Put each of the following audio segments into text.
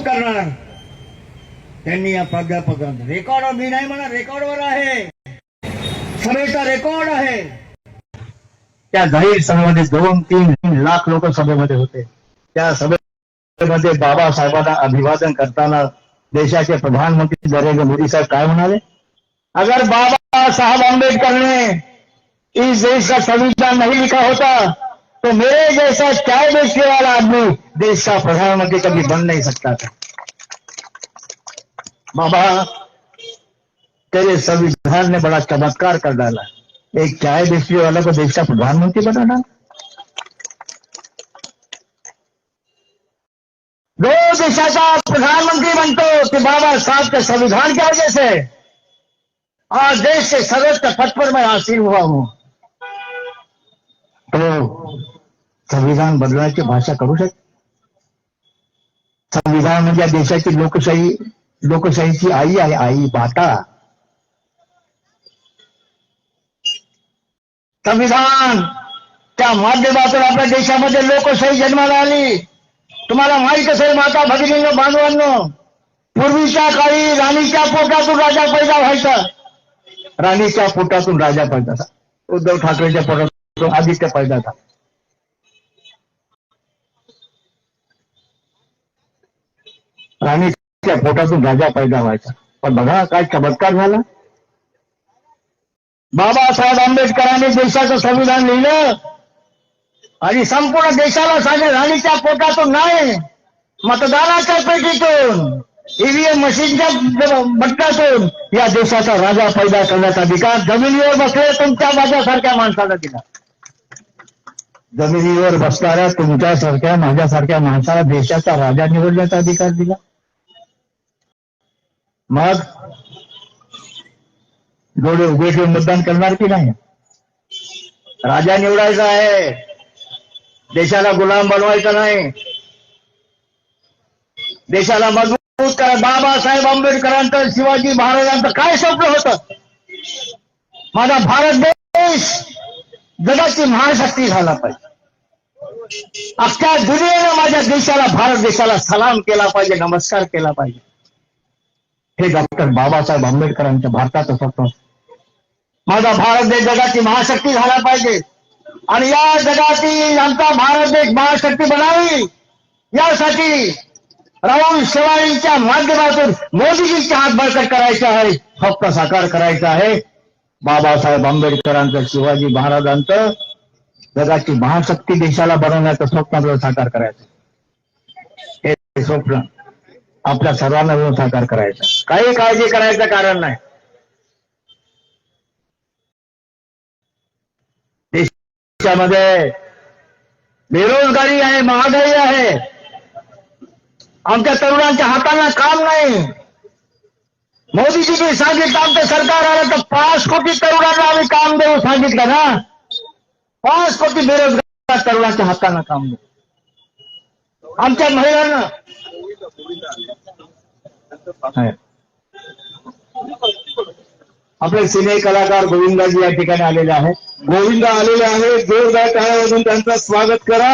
कौतुक करणार त्यांनी या प्राध्यापकांना रेकॉर्ड मी नाही म्हणा रेकॉर्डवर आहे सभेचा रेकॉर्ड आहे त्या जाहीर सभेमध्ये दोन तीन लाख लोक सभेमध्ये होते त्या सभेमध्ये बाबासाहेबांना अभिवादन करताना देशाचे प्रधानमंत्री नरेंद्र मोदी साहेब काय म्हणाले अगर बाबा साहब आंबेडकर इस देश का संविधान नहीं लिखा होता तो मेरे जैसा चाय बेचने वाला आदमी देश का प्रधानमंत्री कभी बन नहीं सकता था बाबा तेरे संविधान ने बड़ा चमत्कार कर डाला एक चाय बेचने वाला को देश का प्रधानमंत्री बना डाला दो दिशा का प्रधानमंत्री बनते हो कि बाबा साहब के संविधान क्या वजह से आज देश के सर्वोच्च पद पर मैं हासिल हुआ हूं तो संविधान बदला भाषा करू श संविधान देशा या देशाची लोकशाही की आई है आई बाटा संविधान अपने देशा मध्य लोकशाही जन्मा आई तुम्हारा महित माता भगनी बधवान पूर्वी का राणी पोटातून राजा पैदा वहां राणी पोटातून राजा पैदा उद्धव ठाकरे पोटा आदित्य पैदा था राणीच्या पोटातून राजा पैदा व्हायचा पण बघा काय चमत्कार झाला बाबासाहेब आंबेडकरांनी देशाचं संविधान लिहिलं आणि संपूर्ण देशाला साधे राणीच्या पोटातून नाही मतदानाच्या पेटीतून ईव्हीएम e मशीनच्या बटकातून या देशाचा राजा पैदा करण्याचा अधिकार जमिनीवर बसले तुमच्या माझ्यासारख्या माणसाला दिला जमिनीवर बसणाऱ्या तुमच्यासारख्या माझ्यासारख्या माणसाला देशाचा राजा निवडण्याचा अधिकार दिला मग डोळे उभे ठेवून मतदान करणार की नाही राजा निवडायचा आहे देशाला गुलाम बनवायचा नाही देशाला मजबूत करा बाबासाहेब आंबेडकरांचं शिवाजी महाराजांचं काय स्वप्न होत माझा भारत देश जगाची महाशक्ती झाला पाहिजे अख्ख्या दुनियेनं माझ्या देशाला भारत देशाला सलाम केला पाहिजे नमस्कार केला पाहिजे हे डॉक्टर बाबासाहेब आंबेडकरांच्या भारतातच स्वप्न माझा भारत देश जगाची महाशक्ती झाला पाहिजे आणि या जगातील आमचा भारत देश महाशक्ती बनावी यासाठी राहुल शेवाळींच्या माध्यमातून मोदीजींच्या हात बळकट करायचे आहे स्वप्न साकार करायचा आहे बाबासाहेब आंबेडकरांचं शिवाजी महाराजांचं जगाची महाशक्ती देशाला बनवण्याचं स्वप्न साकार करायचं हे स्वप्न अपना सर्वान साकार कराए काही कारण नहीं बेरोजगारी है महागाई है आमच्या तरुणांच्या हातांना काम नाही मोदीजी सांगितलं आमचं सरकार आलं तर पाच कोटी तरुणांना आम्ही काम देऊ सांगितलं ना पाच कोटी बेरोजगार तरुणांच्या में काम देऊ आमच्या महिलांना आपले सिने कलाकार गोविंदाजी या ठिकाणी आलेले आहेत गोविंद आलेले आहेत जोरदार टाळ्यावरून त्यांचं स्वागत करा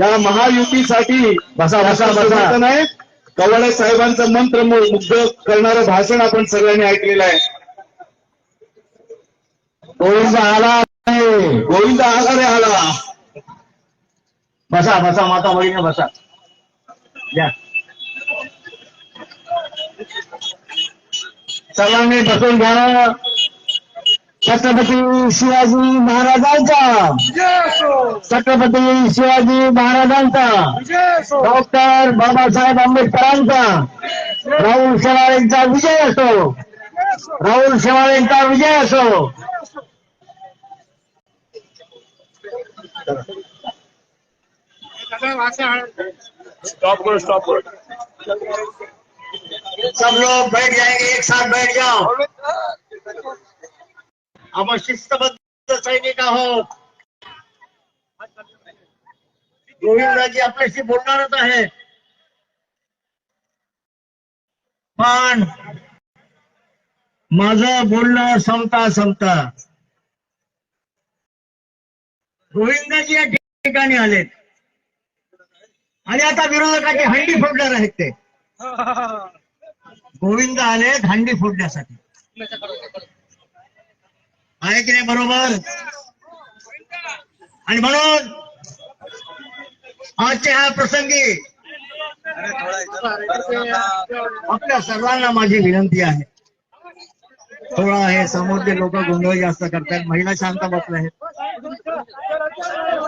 या महायुतीसाठी बसा बसा बसा नाही कवाडे साहेबांचं मंत्र मुग्ध करणारं भाषण आपण सगळ्यांनी ऐकलेलं आहे गोविंद आला गोविंद आला रे आला बसा बसा माता बहिणी बसा या चला बसून घ्या छत्रपती शिवाजी महाराजांचा छत्रपती शिवाजी महाराजांचा डॉक्टर बाबासाहेब आंबेडकरांचा राहुल शेवाळेंचा विजय असो राहुल शेवाळेंचा विजय असो स्टॉप करो स्टॉप करो सब लोग बैठ जाएंगे एक साथ बैठ जाओ अब शिस्तबद्ध सैनिक आहोत बोलना रहता है पान पण बोलना बोलणं संपता संपता जी या ठिकाने आलेत आणि आता विरोधकाची हंडी फोडणार आहेत ते गोविंद आले हंडी फोडण्यासाठी आहे की नाही बरोबर आणि म्हणून आजच्या ह्या प्रसंगी आपल्या सर्वांना माझी विनंती आहे थोडा हे समोरचे लोक गोंधळ जास्त करतात महिला शांत बसल्या आहेत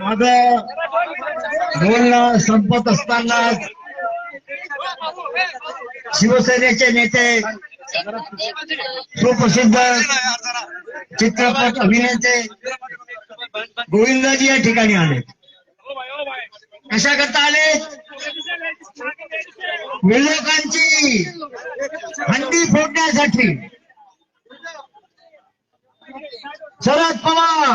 माझ बोलणं संपत असताना शिवसेनेचे नेते सुप्रसिद्ध चित्रपट अभिनेते गोविंदजी या ठिकाणी आले कशा करता आले विरोधकांची हंडी फोडण्यासाठी शरद पवार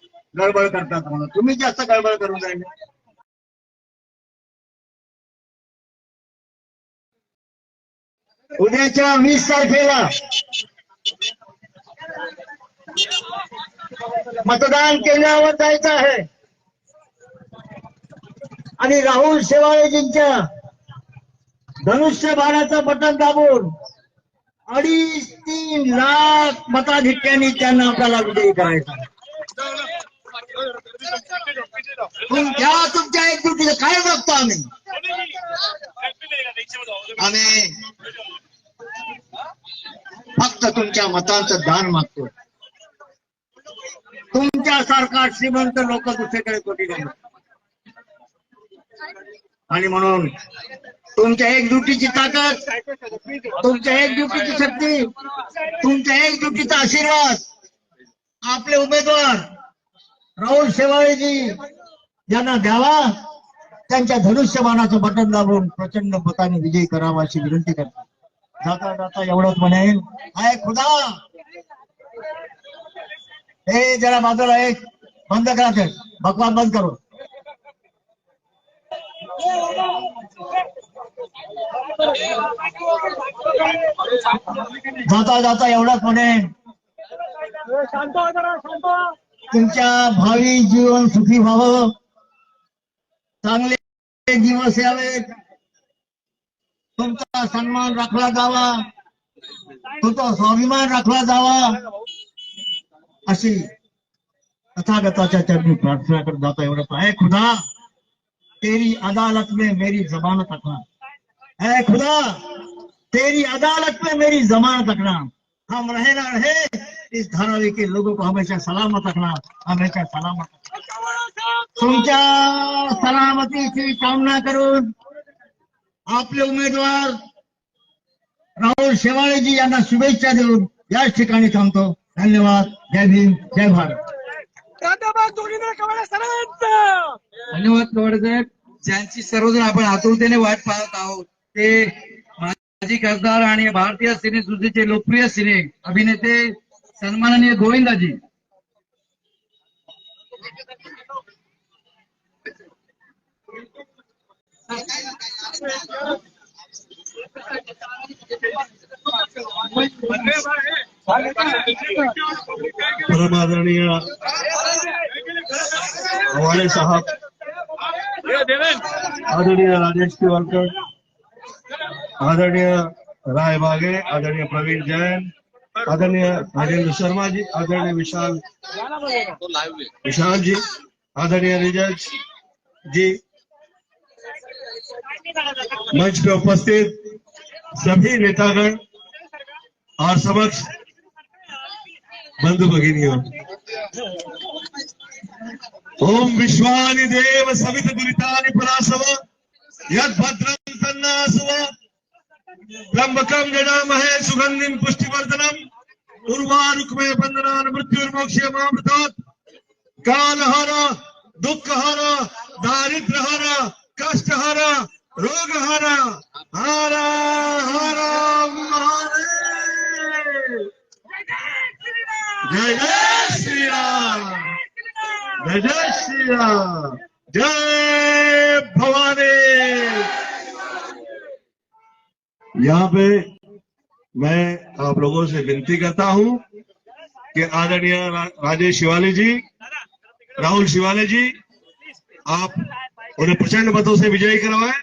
गडबड करतात म्हणून तुम्ही जास्त गडबड करून राहिले उद्याच्या वीस तारखेला मतदान केल्यावर जायचं आहे आणि राहुल शेवाळेजींच्या धनुष्य बाणाचं बटन दाबून अडीच तीन लाख मताधिक्यांनी त्यांना आपल्याला विजयी करायचा पण त्या तुमच्या एकजुटीचं काय बघतो आम्ही आम्ही फक्त तुमच्या मतांचं दान मागतो हो? तुमच्या तुमच्यासारखा श्रीमंत लोक दुसरीकडे कोटी नाही आणि म्हणून तुमच्या एक ड्युटीची ताकद तुमच्या एक ड्युटीची शक्ती तुमच्या एक ड्युटीचा आशीर्वाद आपले उमेदवार राहुल शेवाळेजी ज्यांना द्यावा त्यांच्या मानाचं बटन दाबून प्रचंड मताने विजय करावा अशी विनंती करतात जाता जाता एवढंच म्हणेन आहे खुदा हे जरा बाजूला आहे बंद करा ते भगवान बंद करू जाता जाता एवढाच म्हणे तुमच्या भावी जीवन सुखी व्हावं चांगले जीवसेवेत तुमचा सन्मान रखला जावा तुमचा स्वाभिमान रखला जावा अशी तथागताच्या चरणी प्रार्थना कर जाता एवढंच आहे खुदा तेरी अदालत में मेरी जमानत रखना है खुदा तेरी अदालत में मेरी जमानत रखना हम रहे ना रहे इस धारावी के लोगों को हमेशा सलामत रखना हमेशा सलामत रखना तुमच्या सलामतीची कामना करून आपले उमेदवार राहुल शेवाळेजी यांना शुभेच्छा देऊन याच ठिकाणी थांबतो धन्यवाद जय भीम जय भारत धन्यवाद कवाडे साहेब ज्यांची सर्वजण आपण आतुरतेने वाट पाहत आहोत ते माजी खासदार आणि भारतीय सिने लोकप्रिय सिने अभिनेते सन्माननीय गोविंदाजी परम आदरणीय हमारे साहब आदरणीय राजेश तिवारकर आदरणीय राय बागे आदरणीय प्रवीण जैन आदरणीय राजेंद्र शर्मा जी आदरणीय विशाल विशाल जी आदरणीय रिजज जी मंच पे उपस्थित सभी नेतागण और समक्ष बंधु भगिनियों ओम विश्वानि देव सवित दुरीता पराशव यद भद्रम तन्नासव जड़ा जडामहे सुगंधि पुष्टिवर्धनम उर्वारुक्मे बंदना मृत्युर्मोक्षे मामृतात् काल हर दुख हर दारिद्र हर कष्ट हारा रोग हारा हारा हारा महारे जय जय श्री राम जय जय श्री राम जय भवानी यहाँ पे मैं आप लोगों से विनती करता हूँ कि आदरणीय राजेश शिवाली जी राहुल शिवाली जी आप उन्हें प्रचंड मतों से विजयी करवाए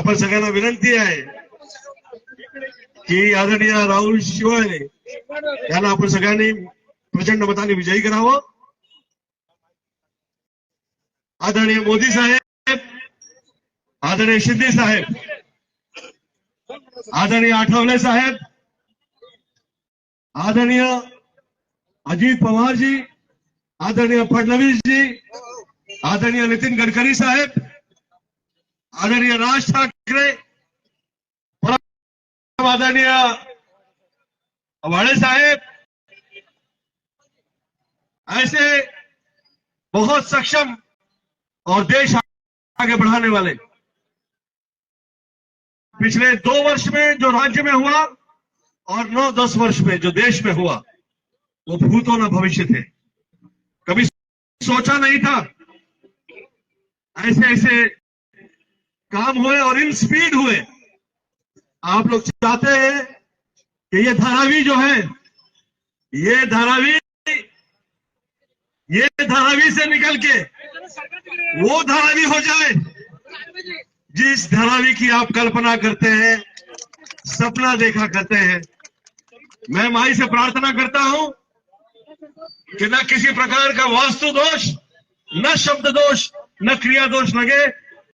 अपन सगळ्यांना विनंती है कि आदरणीय राहुल शिवाय अपन सग प्रचंड मता विजयी कराव आदरणीय मोदी साहेब आदरणीय शिंदे साहेब आदरणीय आठवले साहेब आदरणीय अजित पवार जी आदरणीय फडणवीस जी आदरणीय नितिन गडकरी साहेब आदरणीय राज ठाकरे आदरणीय वाड़े साहेब ऐसे बहुत सक्षम और देश आगे बढ़ाने वाले पिछले दो वर्ष में जो राज्य में हुआ और नौ दस वर्ष में जो देश में हुआ वो भूतों न भविष्य थे कभी सोचा नहीं था ऐसे ऐसे काम हुए और इन स्पीड हुए आप लोग चाहते हैं कि ये धारावी जो है ये धारावी ये धारावी से निकल के वो धारावी हो जाए जिस धारावी की आप कल्पना करते हैं सपना देखा करते हैं मैं माई से प्रार्थना करता हूं कि न किसी प्रकार का वास्तु दोष न शब्द दोष न क्रिया दोष लगे